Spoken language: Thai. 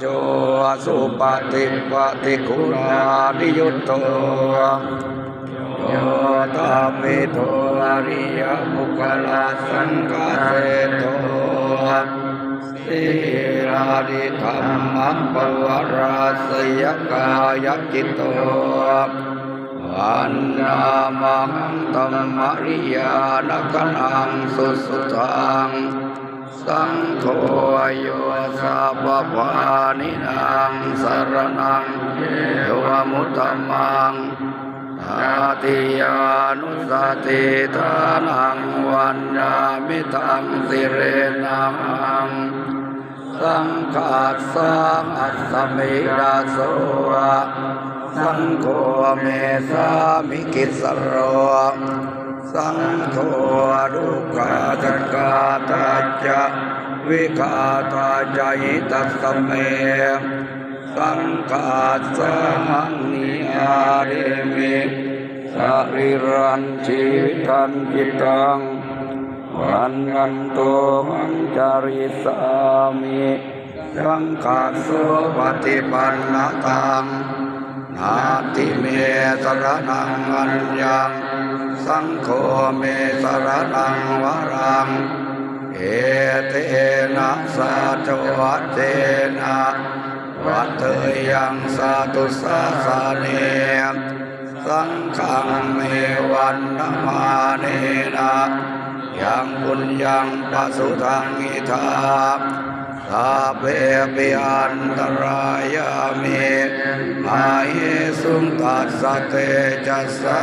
โจสุปฏิปฏิคุณานิยุตโตโยตามิโตอริยบุคลาสังฆเสโตสีราดิธรรมปวราสยกายจิตโตวันนามังตมมริยานกนังสุสุทัง สังโฆโยสัพพานินางสรนังโยมุตตมังอาติยานุสติทานังวันยามิตังสิเรนังสังฆาสังอัสมิดาโสสังโฆเมสามิกิสโร สังโฆดุกาจักกาตาจะวิกาตาจายตัสเมสังฆาสังนิอาเรมิสริรันชีวิตันจิตังวันนันโตมังจาริสามิสังฆาสุปฏิปันนตังนาติเมสระนังอัญญัง สังโฆเมสรนังวรัง เอเตนะสาจวัตเตนะวัตเตยังสาตุสาสาเนสังฆังเมวันนมาเนนะยังบุญยังปัสุทังอิทาสาเปปิอันตรายามิ มาเยสุงตัสสะเตจัสสะ